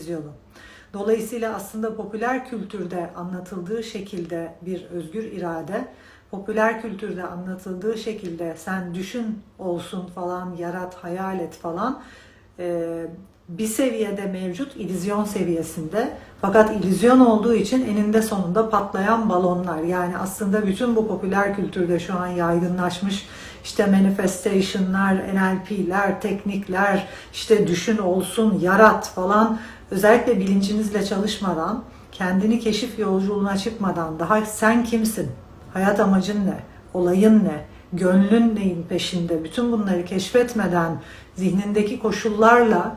vizyonu. Dolayısıyla aslında popüler kültürde anlatıldığı şekilde bir özgür irade, popüler kültürde anlatıldığı şekilde sen düşün olsun falan, yarat, hayal et falan e, bir seviyede mevcut illüzyon seviyesinde fakat illüzyon olduğu için eninde sonunda patlayan balonlar yani aslında bütün bu popüler kültürde şu an yaygınlaşmış işte manifestation'lar, NLP'ler, teknikler, işte düşün olsun, yarat falan özellikle bilincinizle çalışmadan, kendini keşif yolculuğuna çıkmadan daha sen kimsin, hayat amacın ne, olayın ne, gönlün neyin peşinde, bütün bunları keşfetmeden zihnindeki koşullarla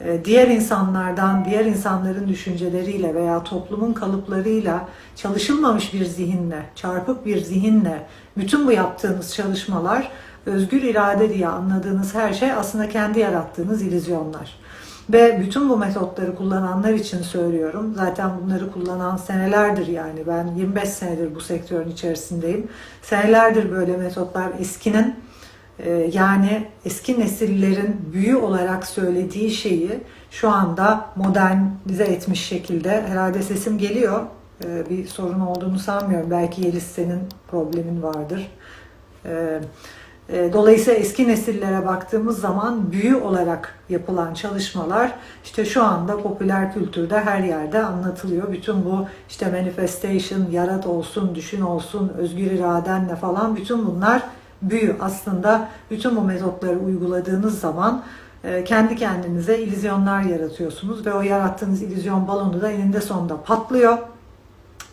e, diğer insanlardan, diğer insanların düşünceleriyle veya toplumun kalıplarıyla çalışılmamış bir zihinle, çarpık bir zihinle bütün bu yaptığınız çalışmalar özgür irade diye anladığınız her şey aslında kendi yarattığınız illüzyonlar. Ve bütün bu metotları kullananlar için söylüyorum. Zaten bunları kullanan senelerdir yani ben 25 senedir bu sektörün içerisindeyim. Senelerdir böyle metotlar eskinin e, yani eski nesillerin büyü olarak söylediği şeyi şu anda modernize etmiş şekilde herhalde sesim geliyor. E, Bir sorun olduğunu sanmıyorum. Belki Yeliz senin problemin vardır. E, e, Dolayısıyla eski nesillere baktığımız zaman büyü olarak yapılan çalışmalar işte şu anda popüler kültürde her yerde anlatılıyor. Bütün bu işte manifestation, yarat olsun, düşün olsun, özgür iradenle falan bütün bunlar büyü. Aslında bütün bu metotları uyguladığınız zaman e, kendi kendinize illüzyonlar yaratıyorsunuz ve o yarattığınız illüzyon balonu da eninde sonunda patlıyor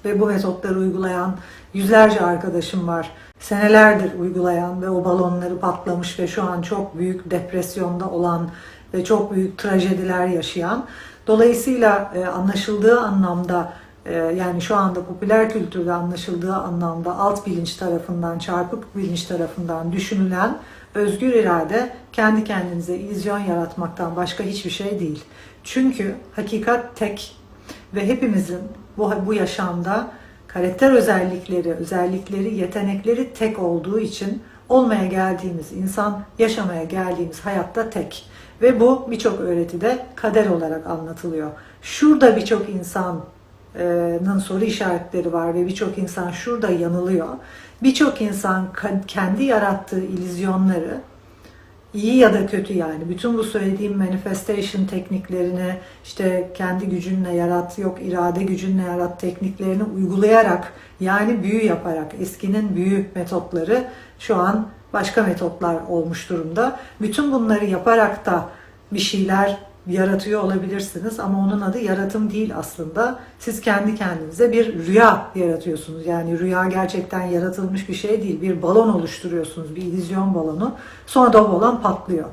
ve bu metotları uygulayan yüzlerce arkadaşım var. Senelerdir uygulayan ve o balonları patlamış ve şu an çok büyük depresyonda olan ve çok büyük trajediler yaşayan. Dolayısıyla e, anlaşıldığı anlamda e, yani şu anda popüler kültürde anlaşıldığı anlamda alt bilinç tarafından, çarpık bilinç tarafından düşünülen özgür irade kendi kendinize illüzyon yaratmaktan başka hiçbir şey değil. Çünkü hakikat tek ve hepimizin bu, bu yaşamda karakter özellikleri, özellikleri, yetenekleri tek olduğu için olmaya geldiğimiz insan, yaşamaya geldiğimiz hayatta tek. Ve bu birçok öğretide kader olarak anlatılıyor. Şurada birçok insanın soru işaretleri var ve birçok insan şurada yanılıyor. Birçok insan kendi yarattığı illüzyonları iyi ya da kötü yani bütün bu söylediğim manifestation tekniklerini işte kendi gücünle yarat yok irade gücünle yarat tekniklerini uygulayarak yani büyü yaparak eskinin büyü metotları şu an başka metotlar olmuş durumda. Bütün bunları yaparak da bir şeyler yaratıyor olabilirsiniz ama onun adı yaratım değil aslında. Siz kendi kendinize bir rüya yaratıyorsunuz. Yani rüya gerçekten yaratılmış bir şey değil. Bir balon oluşturuyorsunuz, bir illüzyon balonu. Sonra da o balon patlıyor.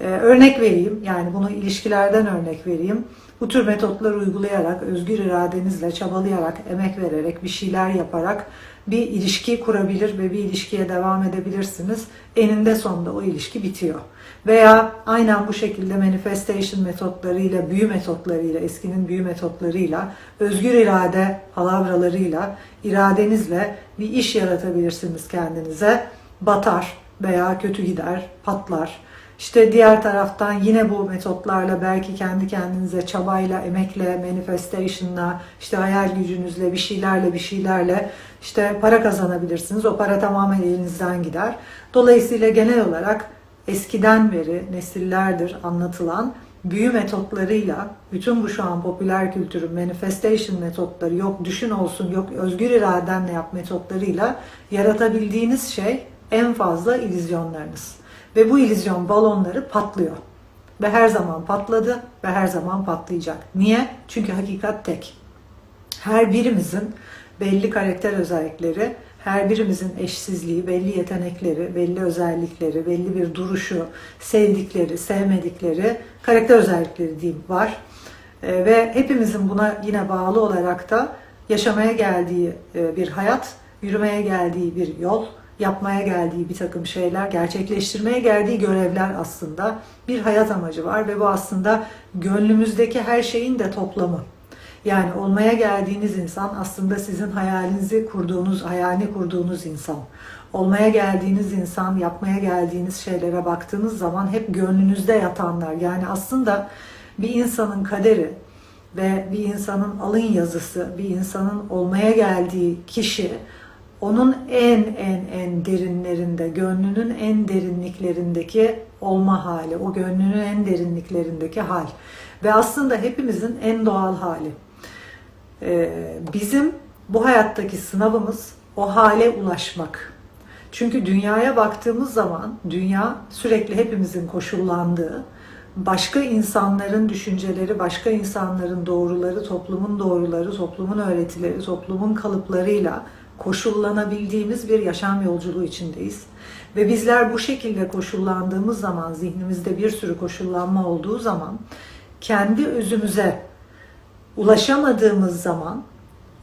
Ee, örnek vereyim, yani bunu ilişkilerden örnek vereyim. Bu tür metotları uygulayarak, özgür iradenizle, çabalayarak, emek vererek, bir şeyler yaparak bir ilişki kurabilir ve bir ilişkiye devam edebilirsiniz. Eninde sonunda o ilişki bitiyor. Veya aynen bu şekilde manifestation metotlarıyla, büyü metotlarıyla, eskinin büyü metotlarıyla, özgür irade palavralarıyla, iradenizle bir iş yaratabilirsiniz kendinize. Batar veya kötü gider, patlar. İşte diğer taraftan yine bu metotlarla belki kendi kendinize çabayla, emekle, manifestation'la, işte hayal gücünüzle, bir şeylerle, bir şeylerle işte para kazanabilirsiniz. O para tamamen elinizden gider. Dolayısıyla genel olarak eskiden beri nesillerdir anlatılan büyü metotlarıyla bütün bu şu an popüler kültürün manifestation metotları yok düşün olsun yok özgür iradenle yap metotlarıyla yaratabildiğiniz şey en fazla illüzyonlarınız. Ve bu illüzyon balonları patlıyor. Ve her zaman patladı ve her zaman patlayacak. Niye? Çünkü hakikat tek. Her birimizin belli karakter özellikleri, her birimizin eşsizliği, belli yetenekleri, belli özellikleri, belli bir duruşu, sevdikleri, sevmedikleri, karakter özellikleri diyeyim var. Ee, ve hepimizin buna yine bağlı olarak da yaşamaya geldiği e, bir hayat, yürümeye geldiği bir yol, yapmaya geldiği bir takım şeyler, gerçekleştirmeye geldiği görevler aslında bir hayat amacı var ve bu aslında gönlümüzdeki her şeyin de toplamı. Yani olmaya geldiğiniz insan aslında sizin hayalinizi kurduğunuz, hayalini kurduğunuz insan. Olmaya geldiğiniz insan, yapmaya geldiğiniz şeylere baktığınız zaman hep gönlünüzde yatanlar. Yani aslında bir insanın kaderi ve bir insanın alın yazısı, bir insanın olmaya geldiği kişi onun en en en derinlerinde, gönlünün en derinliklerindeki olma hali, o gönlünün en derinliklerindeki hal. Ve aslında hepimizin en doğal hali. Ee, bizim bu hayattaki sınavımız o hale ulaşmak. Çünkü dünyaya baktığımız zaman dünya sürekli hepimizin koşullandığı, başka insanların düşünceleri, başka insanların doğruları, toplumun doğruları, toplumun öğretileri, toplumun kalıplarıyla koşullanabildiğimiz bir yaşam yolculuğu içindeyiz. Ve bizler bu şekilde koşullandığımız zaman, zihnimizde bir sürü koşullanma olduğu zaman, kendi özümüze ulaşamadığımız zaman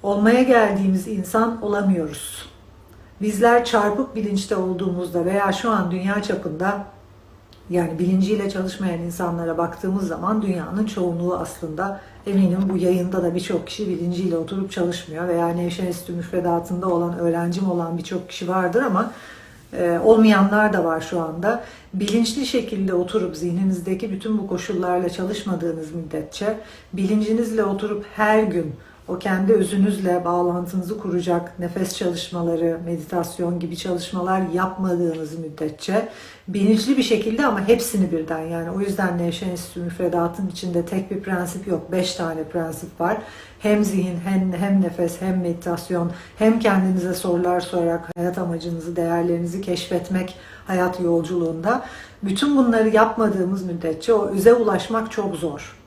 olmaya geldiğimiz insan olamıyoruz. Bizler çarpık bilinçte olduğumuzda veya şu an dünya çapında yani bilinciyle çalışmayan insanlara baktığımız zaman dünyanın çoğunluğu aslında eminim bu yayında da birçok kişi bilinciyle oturup çalışmıyor veya Nevşehir Enstitü müfredatında olan öğrencim olan birçok kişi vardır ama e, olmayanlar da var şu anda. Bilinçli şekilde oturup zihninizdeki bütün bu koşullarla çalışmadığınız müddetçe bilincinizle oturup her gün o kendi özünüzle bağlantınızı kuracak nefes çalışmaları, meditasyon gibi çalışmalar yapmadığınız müddetçe bilinçli bir şekilde ama hepsini birden yani o yüzden Nevşehir Enstitü müfredatın içinde tek bir prensip yok. Beş tane prensip var. Hem zihin, hem, hem nefes, hem meditasyon, hem kendinize sorular sorarak hayat amacınızı, değerlerinizi keşfetmek hayat yolculuğunda. Bütün bunları yapmadığımız müddetçe o öze ulaşmak çok zor.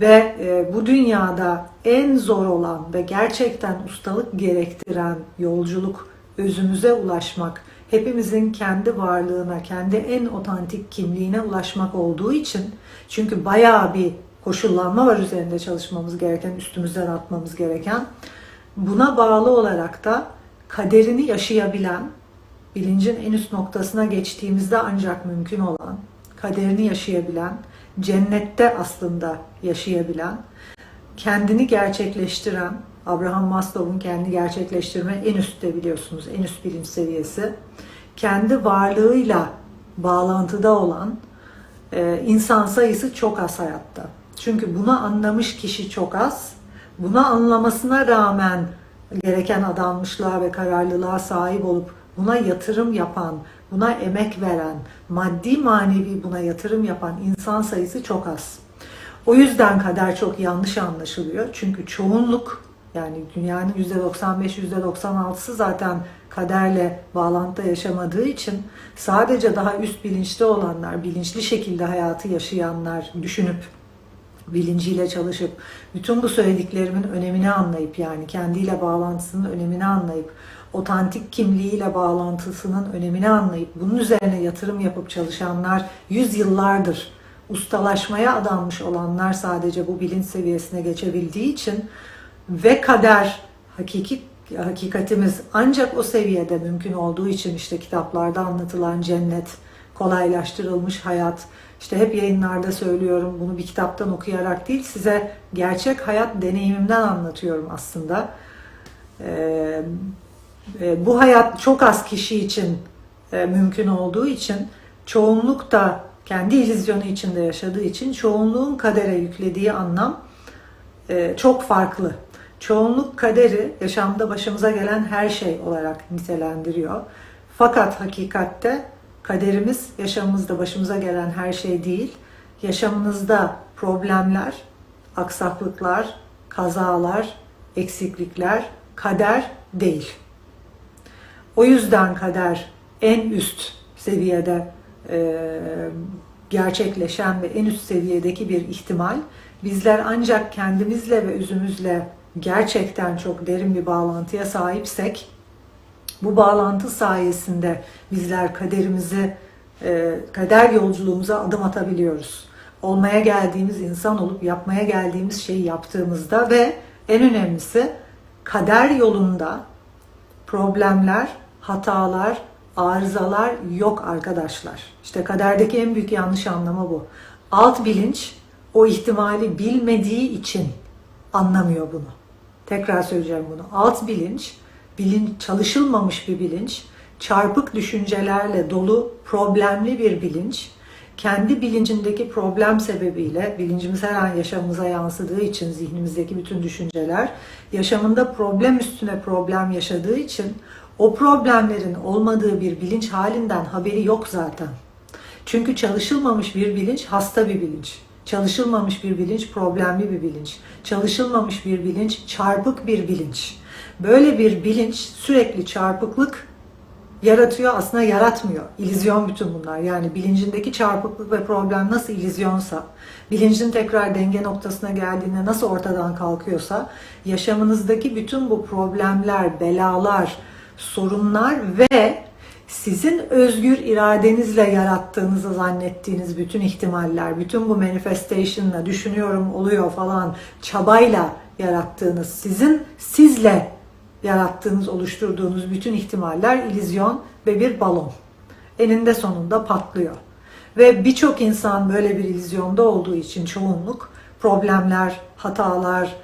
Ve e, bu dünyada en zor olan ve gerçekten ustalık gerektiren yolculuk özümüze ulaşmak, hepimizin kendi varlığına, kendi en otantik kimliğine ulaşmak olduğu için çünkü bayağı bir koşullanma var üzerinde çalışmamız gereken, üstümüzden atmamız gereken. Buna bağlı olarak da kaderini yaşayabilen, bilincin en üst noktasına geçtiğimizde ancak mümkün olan, kaderini yaşayabilen, cennette aslında yaşayabilen, kendini gerçekleştiren, Abraham Maslow'un kendi gerçekleştirme en üstte biliyorsunuz, en üst bilinç seviyesi, kendi varlığıyla bağlantıda olan e, insan sayısı çok az hayatta. Çünkü bunu anlamış kişi çok az. Buna anlamasına rağmen gereken adanmışlığa ve kararlılığa sahip olup buna yatırım yapan, buna emek veren, maddi manevi buna yatırım yapan insan sayısı çok az. O yüzden kader çok yanlış anlaşılıyor. Çünkü çoğunluk yani dünyanın %95-%96'sı zaten kaderle bağlantıda yaşamadığı için sadece daha üst bilinçte olanlar, bilinçli şekilde hayatı yaşayanlar düşünüp bilinciyle çalışıp bütün bu söylediklerimin önemini anlayıp yani kendiyle bağlantısının önemini anlayıp otantik kimliğiyle bağlantısının önemini anlayıp bunun üzerine yatırım yapıp çalışanlar yüzyıllardır ustalaşmaya adanmış olanlar sadece bu bilinç seviyesine geçebildiği için ve kader hakiki hakikatimiz ancak o seviyede mümkün olduğu için işte kitaplarda anlatılan cennet, kolaylaştırılmış hayat, işte hep yayınlarda söylüyorum bunu bir kitaptan okuyarak değil size gerçek hayat deneyimimden anlatıyorum aslında. Ee, bu hayat çok az kişi için e, mümkün olduğu için çoğunluk da kendi illüzyonu içinde yaşadığı için çoğunluğun kadere yüklediği anlam e, çok farklı. Çoğunluk kaderi yaşamda başımıza gelen her şey olarak nitelendiriyor. Fakat hakikatte kaderimiz yaşamımızda başımıza gelen her şey değil. Yaşamınızda problemler, aksaklıklar, kazalar, eksiklikler kader değil. O yüzden kader en üst seviyede e, gerçekleşen ve en üst seviyedeki bir ihtimal. Bizler ancak kendimizle ve özümüzle gerçekten çok derin bir bağlantıya sahipsek, bu bağlantı sayesinde bizler kaderimizi, e, kader yolculuğumuza adım atabiliyoruz. Olmaya geldiğimiz insan olup yapmaya geldiğimiz şeyi yaptığımızda ve en önemlisi kader yolunda problemler, hatalar, arızalar yok arkadaşlar. İşte kaderdeki en büyük yanlış anlamı bu. Alt bilinç o ihtimali bilmediği için anlamıyor bunu. Tekrar söyleyeceğim bunu. Alt bilinç, bilinç çalışılmamış bir bilinç, çarpık düşüncelerle dolu problemli bir bilinç kendi bilincindeki problem sebebiyle, bilincimiz her an yaşamımıza yansıdığı için zihnimizdeki bütün düşünceler, yaşamında problem üstüne problem yaşadığı için o problemlerin olmadığı bir bilinç halinden haberi yok zaten. Çünkü çalışılmamış bir bilinç hasta bir bilinç. Çalışılmamış bir bilinç problemli bir bilinç. Çalışılmamış bir bilinç çarpık bir bilinç. Böyle bir bilinç sürekli çarpıklık yaratıyor aslında yaratmıyor. İllüzyon bütün bunlar. Yani bilincindeki çarpıklık ve problem nasıl illüzyonsa, bilincin tekrar denge noktasına geldiğinde nasıl ortadan kalkıyorsa, yaşamınızdaki bütün bu problemler, belalar, sorunlar ve sizin özgür iradenizle yarattığınızı zannettiğiniz bütün ihtimaller, bütün bu manifestation'la düşünüyorum oluyor falan çabayla yarattığınız, sizin sizle yarattığınız, oluşturduğunuz bütün ihtimaller illüzyon ve bir balon. Eninde sonunda patlıyor. Ve birçok insan böyle bir illüzyonda olduğu için çoğunluk problemler, hatalar,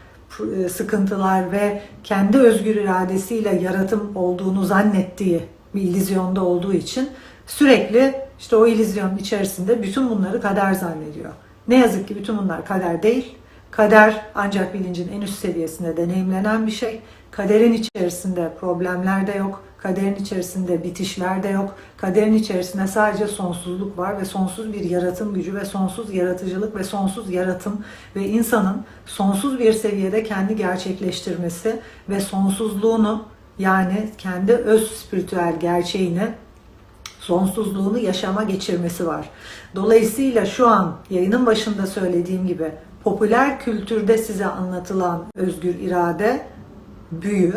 sıkıntılar ve kendi özgür iradesiyle yaratım olduğunu zannettiği bir illüzyonda olduğu için sürekli işte o illüzyonun içerisinde bütün bunları kader zannediyor. Ne yazık ki bütün bunlar kader değil. Kader ancak bilincin en üst seviyesinde deneyimlenen bir şey. Kaderin içerisinde problemler de yok. Kaderin içerisinde bitişler de yok. Kaderin içerisinde sadece sonsuzluk var ve sonsuz bir yaratım gücü ve sonsuz yaratıcılık ve sonsuz yaratım ve insanın sonsuz bir seviyede kendi gerçekleştirmesi ve sonsuzluğunu yani kendi öz spiritüel gerçeğini sonsuzluğunu yaşama geçirmesi var. Dolayısıyla şu an yayının başında söylediğim gibi popüler kültürde size anlatılan özgür irade büyü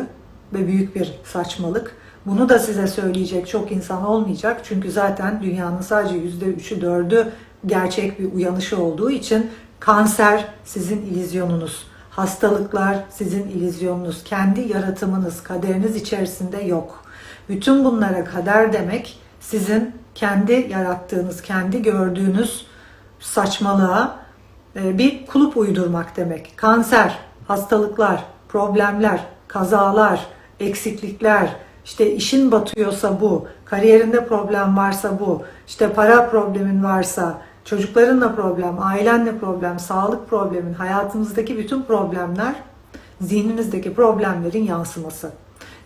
ve büyük bir saçmalık. Bunu da size söyleyecek çok insan olmayacak. Çünkü zaten dünyanın sadece %3'ü 4'ü gerçek bir uyanışı olduğu için kanser sizin ilizyonunuz. Hastalıklar sizin ilizyonunuz. Kendi yaratımınız, kaderiniz içerisinde yok. Bütün bunlara kader demek sizin kendi yarattığınız, kendi gördüğünüz saçmalığa e, bir kulüp uydurmak demek. Kanser, hastalıklar, problemler, kazalar, eksiklikler, işte işin batıyorsa bu, kariyerinde problem varsa bu, işte para problemin varsa, çocuklarınla problem, ailenle problem, sağlık problemin, hayatınızdaki bütün problemler zihninizdeki problemlerin yansıması.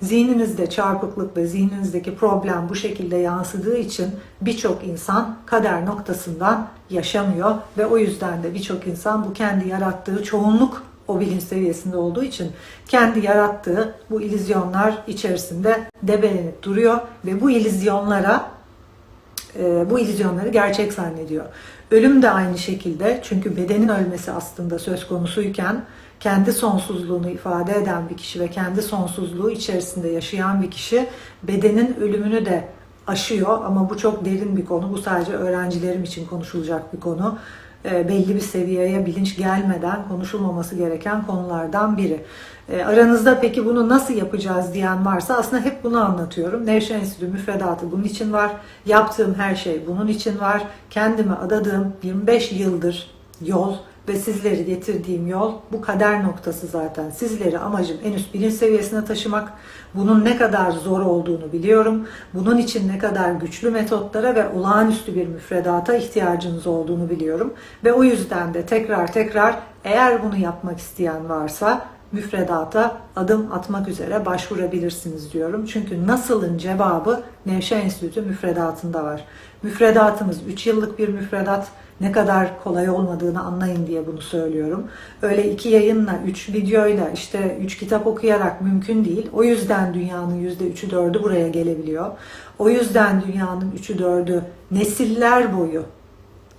Zihninizde çarpıklık ve zihninizdeki problem bu şekilde yansıdığı için birçok insan kader noktasından yaşamıyor ve o yüzden de birçok insan bu kendi yarattığı çoğunluk o bilinç seviyesinde olduğu için kendi yarattığı bu ilizyonlar içerisinde debelenip duruyor ve bu ilizyonlara e, bu ilizyonları gerçek zannediyor. Ölüm de aynı şekilde çünkü bedenin ölmesi aslında söz konusuyken kendi sonsuzluğunu ifade eden bir kişi ve kendi sonsuzluğu içerisinde yaşayan bir kişi bedenin ölümünü de aşıyor ama bu çok derin bir konu. Bu sadece öğrencilerim için konuşulacak bir konu. E, belli bir seviyeye bilinç gelmeden konuşulmaması gereken konulardan biri. E, aranızda peki bunu nasıl yapacağız diyen varsa aslında hep bunu anlatıyorum. Nevşehir Enstitü müfredatı bunun için var. Yaptığım her şey bunun için var. Kendime adadığım 25 yıldır yol ve sizleri getirdiğim yol bu kader noktası zaten. Sizleri amacım en üst bilinç seviyesine taşımak. Bunun ne kadar zor olduğunu biliyorum. Bunun için ne kadar güçlü metotlara ve olağanüstü bir müfredata ihtiyacınız olduğunu biliyorum. Ve o yüzden de tekrar tekrar eğer bunu yapmak isteyen varsa müfredata adım atmak üzere başvurabilirsiniz diyorum. Çünkü nasılın cevabı Nevşehir Enstitüsü müfredatında var. Müfredatımız 3 yıllık bir müfredat ne kadar kolay olmadığını anlayın diye bunu söylüyorum. Öyle iki yayınla, üç videoyla, işte üç kitap okuyarak mümkün değil. O yüzden dünyanın yüzde üçü dördü buraya gelebiliyor. O yüzden dünyanın üçü dördü nesiller boyu,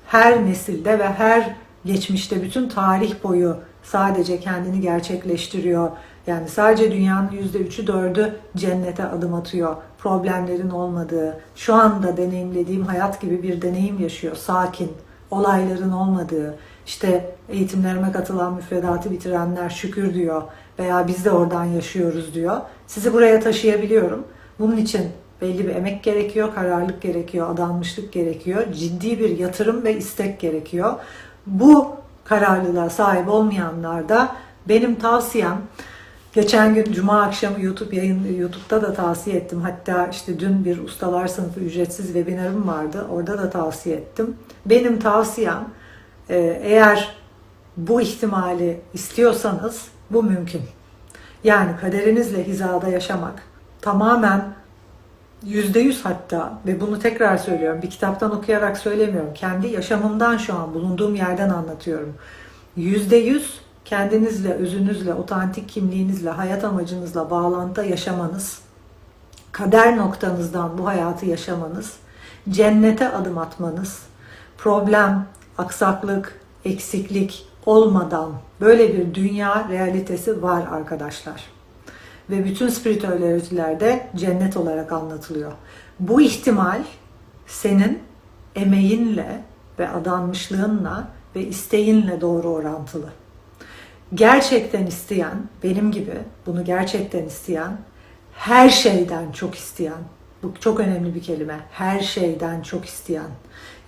her nesilde ve her geçmişte bütün tarih boyu sadece kendini gerçekleştiriyor. Yani sadece dünyanın yüzde üçü dördü cennete adım atıyor. Problemlerin olmadığı, şu anda deneyimlediğim hayat gibi bir deneyim yaşıyor. Sakin, olayların olmadığı, işte eğitimlerime katılan müfredatı bitirenler şükür diyor veya biz de oradan yaşıyoruz diyor. Sizi buraya taşıyabiliyorum. Bunun için belli bir emek gerekiyor, kararlılık gerekiyor, adanmışlık gerekiyor, ciddi bir yatırım ve istek gerekiyor. Bu kararlılığa sahip olmayanlar da benim tavsiyem Geçen gün Cuma akşamı YouTube yayın YouTube'da da tavsiye ettim. Hatta işte dün bir ustalar sınıfı ücretsiz webinarım vardı. Orada da tavsiye ettim. Benim tavsiyem e, eğer bu ihtimali istiyorsanız bu mümkün. Yani kaderinizle hizada yaşamak tamamen yüzde yüz hatta ve bunu tekrar söylüyorum bir kitaptan okuyarak söylemiyorum. Kendi yaşamımdan şu an bulunduğum yerden anlatıyorum. Yüzde yüz kendinizle, özünüzle, otantik kimliğinizle, hayat amacınızla bağlantıda yaşamanız, kader noktanızdan bu hayatı yaşamanız, cennete adım atmanız, problem, aksaklık, eksiklik olmadan böyle bir dünya realitesi var arkadaşlar. Ve bütün spiritüel öğretilerde cennet olarak anlatılıyor. Bu ihtimal senin emeğinle ve adanmışlığınla ve isteğinle doğru orantılı gerçekten isteyen, benim gibi bunu gerçekten isteyen, her şeyden çok isteyen, bu çok önemli bir kelime, her şeyden çok isteyen,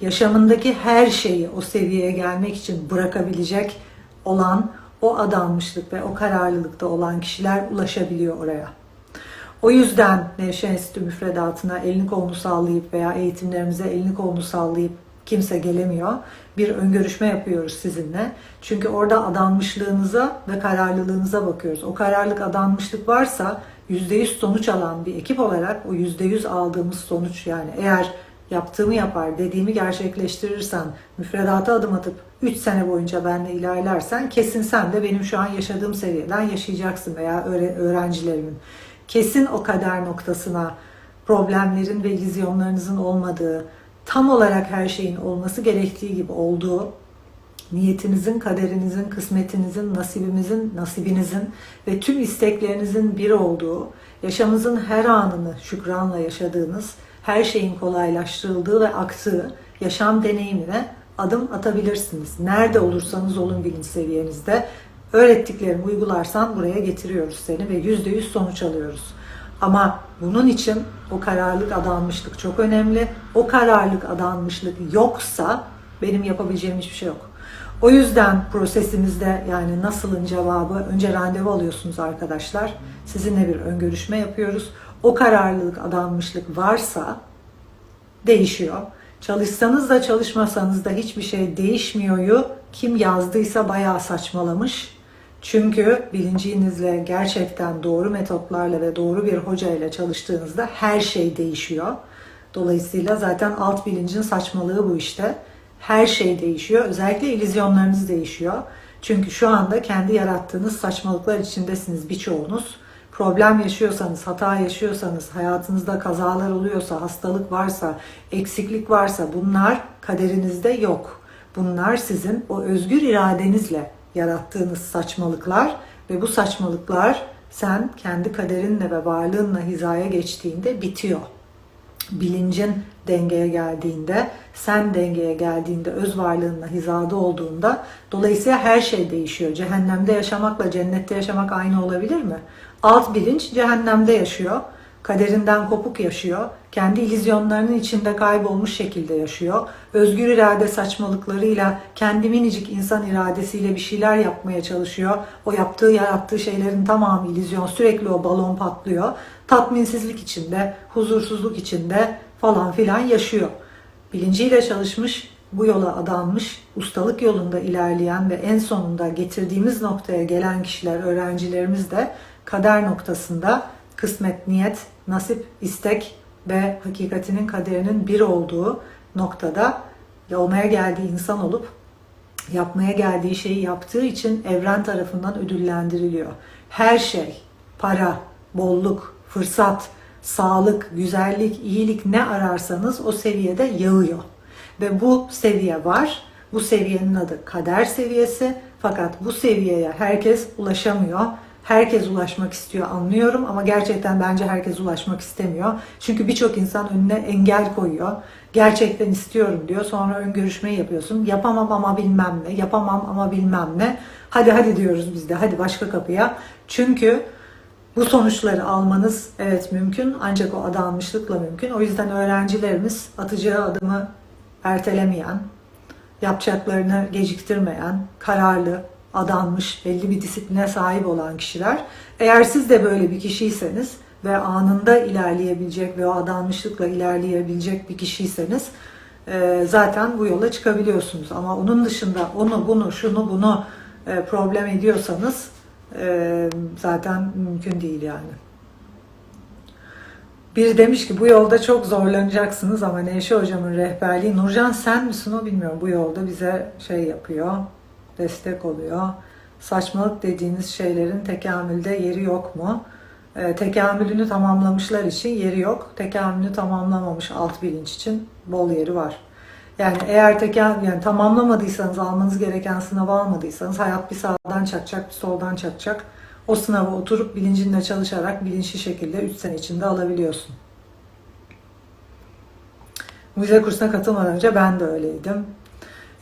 yaşamındaki her şeyi o seviyeye gelmek için bırakabilecek olan o adanmışlık ve o kararlılıkta olan kişiler ulaşabiliyor oraya. O yüzden Nevşehir Enstitü müfredatına elini kolunu sallayıp veya eğitimlerimize elini kolunu sallayıp kimse gelemiyor. Bir öngörüşme yapıyoruz sizinle. Çünkü orada adanmışlığınıza ve kararlılığınıza bakıyoruz. O kararlılık adanmışlık varsa %100 sonuç alan bir ekip olarak o %100 aldığımız sonuç yani eğer yaptığımı yapar, dediğimi gerçekleştirirsen, müfredata adım atıp 3 sene boyunca benimle ilerlersen kesin sen de benim şu an yaşadığım seviyeden yaşayacaksın veya öğrencilerimin. Kesin o kader noktasına problemlerin ve illüzyonlarınızın olmadığı, tam olarak her şeyin olması gerektiği gibi olduğu, niyetinizin, kaderinizin, kısmetinizin, nasibimizin, nasibinizin ve tüm isteklerinizin bir olduğu, yaşamınızın her anını şükranla yaşadığınız, her şeyin kolaylaştırıldığı ve aktığı yaşam deneyimine adım atabilirsiniz. Nerede olursanız olun bilinç seviyenizde öğrettiklerimi uygularsan buraya getiriyoruz seni ve %100 sonuç alıyoruz. Ama bunun için o kararlılık adanmışlık çok önemli. O kararlılık adanmışlık yoksa benim yapabileceğim hiçbir şey yok. O yüzden prosesimizde yani nasılın cevabı önce randevu alıyorsunuz arkadaşlar. Sizinle bir ön görüşme yapıyoruz. O kararlılık adanmışlık varsa değişiyor. Çalışsanız da çalışmasanız da hiçbir şey değişmiyoryu kim yazdıysa bayağı saçmalamış çünkü bilincinizle gerçekten doğru metotlarla ve doğru bir hoca ile çalıştığınızda her şey değişiyor. Dolayısıyla zaten alt bilincin saçmalığı bu işte. Her şey değişiyor. Özellikle ilizyonlarınız değişiyor. Çünkü şu anda kendi yarattığınız saçmalıklar içindesiniz birçoğunuz. Problem yaşıyorsanız, hata yaşıyorsanız, hayatınızda kazalar oluyorsa, hastalık varsa, eksiklik varsa bunlar kaderinizde yok. Bunlar sizin o özgür iradenizle yarattığınız saçmalıklar ve bu saçmalıklar sen kendi kaderinle ve varlığınla hizaya geçtiğinde bitiyor. Bilincin dengeye geldiğinde, sen dengeye geldiğinde, öz varlığınla hizada olduğunda dolayısıyla her şey değişiyor. Cehennemde yaşamakla cennette yaşamak aynı olabilir mi? Alt bilinç cehennemde yaşıyor kaderinden kopuk yaşıyor. Kendi ilizyonlarının içinde kaybolmuş şekilde yaşıyor. Özgür irade saçmalıklarıyla kendi minicik insan iradesiyle bir şeyler yapmaya çalışıyor. O yaptığı yarattığı şeylerin tamamı ilizyon. Sürekli o balon patlıyor. Tatminsizlik içinde, huzursuzluk içinde falan filan yaşıyor. Bilinciyle çalışmış, bu yola adanmış, ustalık yolunda ilerleyen ve en sonunda getirdiğimiz noktaya gelen kişiler, öğrencilerimiz de kader noktasında kısmet, niyet, nasip, istek ve hakikatinin kaderinin bir olduğu noktada olmaya geldiği insan olup yapmaya geldiği şeyi yaptığı için evren tarafından ödüllendiriliyor. Her şey, para, bolluk, fırsat, sağlık, güzellik, iyilik ne ararsanız o seviyede yağıyor. Ve bu seviye var. Bu seviyenin adı kader seviyesi. Fakat bu seviyeye herkes ulaşamıyor herkes ulaşmak istiyor anlıyorum ama gerçekten bence herkes ulaşmak istemiyor. Çünkü birçok insan önüne engel koyuyor. Gerçekten istiyorum diyor. Sonra ön görüşmeyi yapıyorsun. Yapamam ama bilmem ne. Yapamam ama bilmem ne. Hadi hadi diyoruz biz de. Hadi başka kapıya. Çünkü bu sonuçları almanız evet mümkün ancak o adanmışlıkla mümkün. O yüzden öğrencilerimiz atacağı adımı ertelemeyen, yapacaklarını geciktirmeyen, kararlı, adanmış, belli bir disipline sahip olan kişiler. Eğer siz de böyle bir kişiyseniz ve anında ilerleyebilecek ve o adanmışlıkla ilerleyebilecek bir kişiyseniz e, zaten bu yola çıkabiliyorsunuz. Ama onun dışında onu bunu şunu bunu e, problem ediyorsanız e, zaten mümkün değil yani. Biri demiş ki bu yolda çok zorlanacaksınız ama Neşe hocamın rehberliği Nurcan sen misin o bilmiyorum bu yolda bize şey yapıyor destek oluyor. Saçmalık dediğiniz şeylerin tekamülde yeri yok mu? E, tekamülünü tamamlamışlar için yeri yok. Tekamülünü tamamlamamış alt bilinç için bol yeri var. Yani eğer tekamül yani tamamlamadıysanız almanız gereken sınavı almadıysanız hayat bir sağdan çakacak bir soldan çakacak. O sınava oturup bilincinle çalışarak bilinçli şekilde 3 sene içinde alabiliyorsun. Müze kursuna katılmadan önce ben de öyleydim.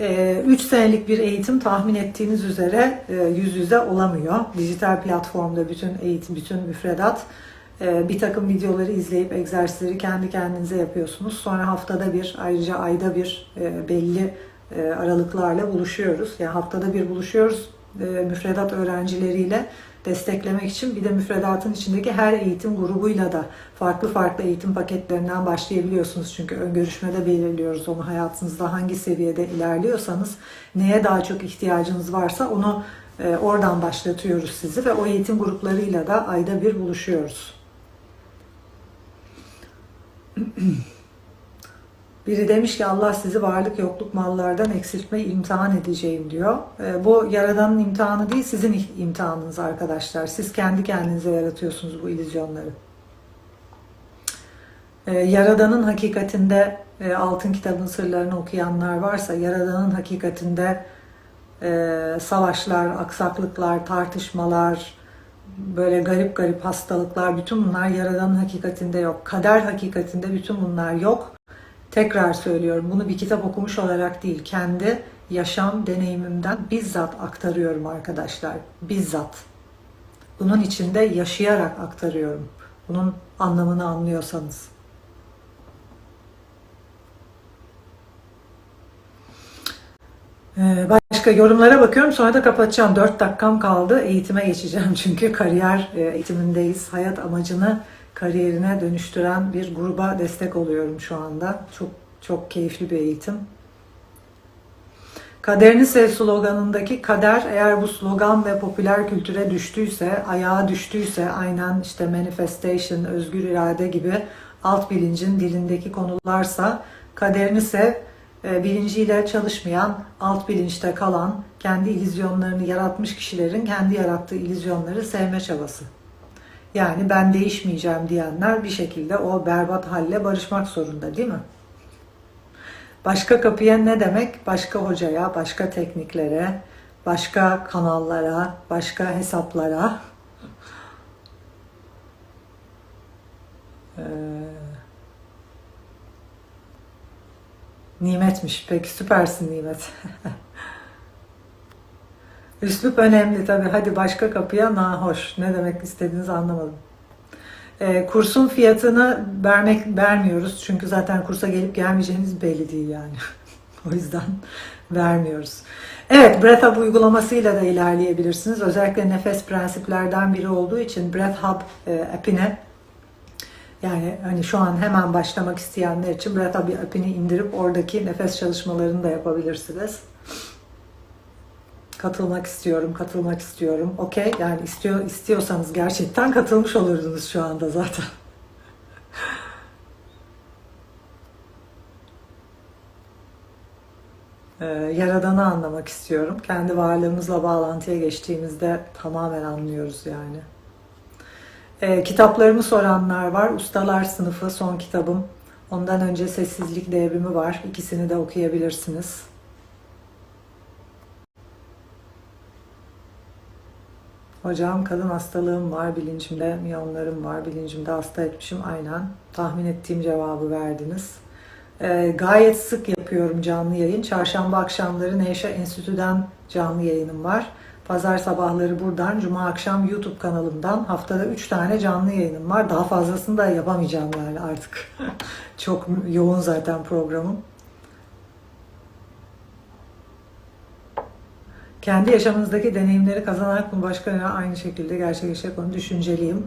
3 senelik bir eğitim tahmin ettiğiniz üzere e, yüz yüze olamıyor. Dijital platformda bütün eğitim, bütün müfredat e, bir takım videoları izleyip egzersizleri kendi kendinize yapıyorsunuz. Sonra haftada bir, ayrıca ayda bir e, belli aralıklarla buluşuyoruz. Yani haftada bir buluşuyoruz müfredat öğrencileriyle desteklemek için bir de müfredatın içindeki her eğitim grubuyla da farklı farklı eğitim paketlerinden başlayabiliyorsunuz. Çünkü ön görüşmede belirliyoruz onu hayatınızda hangi seviyede ilerliyorsanız neye daha çok ihtiyacınız varsa onu e, oradan başlatıyoruz sizi ve o eğitim gruplarıyla da ayda bir buluşuyoruz. Biri demiş ki Allah sizi varlık yokluk mallardan eksiltmeyi imtihan edeceğim diyor. E, bu yaradanın imtihanı değil sizin imtihanınız arkadaşlar. Siz kendi kendinize yaratıyorsunuz bu illüzyonları. E, yaradanın hakikatinde e, altın kitabın sırlarını okuyanlar varsa yaradanın hakikatinde savaşlar, aksaklıklar, tartışmalar, böyle garip garip hastalıklar bütün bunlar yaradanın hakikatinde yok. Kader hakikatinde bütün bunlar yok. Tekrar söylüyorum bunu bir kitap okumuş olarak değil, kendi yaşam deneyimimden bizzat aktarıyorum arkadaşlar. Bizzat. Bunun içinde yaşayarak aktarıyorum. Bunun anlamını anlıyorsanız. Ee, başka yorumlara bakıyorum sonra da kapatacağım. 4 dakikam kaldı. Eğitime geçeceğim çünkü kariyer e, eğitimindeyiz. Hayat amacını kariyerine dönüştüren bir gruba destek oluyorum şu anda. Çok çok keyifli bir eğitim. Kaderini sev sloganındaki kader eğer bu slogan ve popüler kültüre düştüyse, ayağa düştüyse aynen işte manifestation, özgür irade gibi alt bilincin dilindeki konularsa kaderini sev bilinciyle çalışmayan, alt bilinçte kalan, kendi illüzyonlarını yaratmış kişilerin kendi yarattığı illüzyonları sevme çabası. Yani ben değişmeyeceğim diyenler bir şekilde o berbat halle barışmak zorunda değil mi? Başka kapıya ne demek? Başka hocaya, başka tekniklere, başka kanallara, başka hesaplara. Ee, nimetmiş. Peki süpersin Nimet. Üslup önemli tabii. Hadi başka kapıya nahoş. Ne demek istediğinizi anlamadım. E, kursun fiyatını vermek vermiyoruz. Çünkü zaten kursa gelip gelmeyeceğiniz belli değil yani. o yüzden vermiyoruz. Evet, Breath Hub uygulamasıyla da ilerleyebilirsiniz. Özellikle nefes prensiplerden biri olduğu için Breath Hub e, app'ine yani hani şu an hemen başlamak isteyenler için Breath Hub app'ini indirip oradaki nefes çalışmalarını da yapabilirsiniz katılmak istiyorum, katılmak istiyorum. Okey, yani istiyor istiyorsanız gerçekten katılmış olurdunuz şu anda zaten. ee, Yaradan'ı anlamak istiyorum. Kendi varlığımızla bağlantıya geçtiğimizde tamamen anlıyoruz yani. Ee, kitaplarımı soranlar var. Ustalar sınıfı son kitabım. Ondan önce Sessizlik Devrimi var. İkisini de okuyabilirsiniz. Hocam kadın hastalığım var, bilincimde miyonlarım var, bilincimde hasta etmişim. Aynen tahmin ettiğim cevabı verdiniz. Ee, gayet sık yapıyorum canlı yayın. Çarşamba akşamları Neşe Enstitü'den canlı yayınım var. Pazar sabahları buradan, cuma akşam YouTube kanalımdan haftada 3 tane canlı yayınım var. Daha fazlasını da yapamayacağım yani artık. Çok yoğun zaten programım. Kendi yaşamınızdaki deneyimleri kazanarak bunu başkalarına aynı şekilde gerçekleşecek onu düşünceliyim.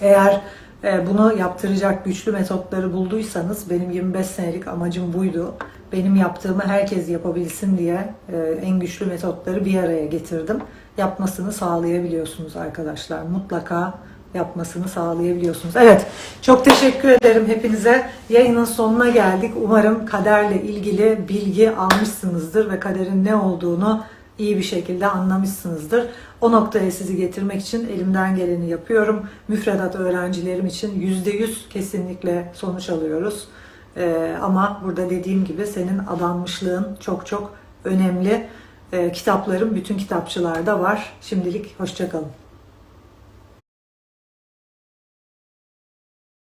Eğer e, bunu yaptıracak güçlü metotları bulduysanız benim 25 senelik amacım buydu. Benim yaptığımı herkes yapabilsin diye e, en güçlü metotları bir araya getirdim. Yapmasını sağlayabiliyorsunuz arkadaşlar. Mutlaka yapmasını sağlayabiliyorsunuz. Evet, çok teşekkür ederim hepinize. Yayının sonuna geldik. Umarım kaderle ilgili bilgi almışsınızdır ve kaderin ne olduğunu iyi bir şekilde anlamışsınızdır. O noktaya sizi getirmek için elimden geleni yapıyorum. Müfredat öğrencilerim için %100 kesinlikle sonuç alıyoruz. Ee, ama burada dediğim gibi senin adanmışlığın çok çok önemli. Ee, kitaplarım bütün kitapçılarda var. Şimdilik hoşçakalın.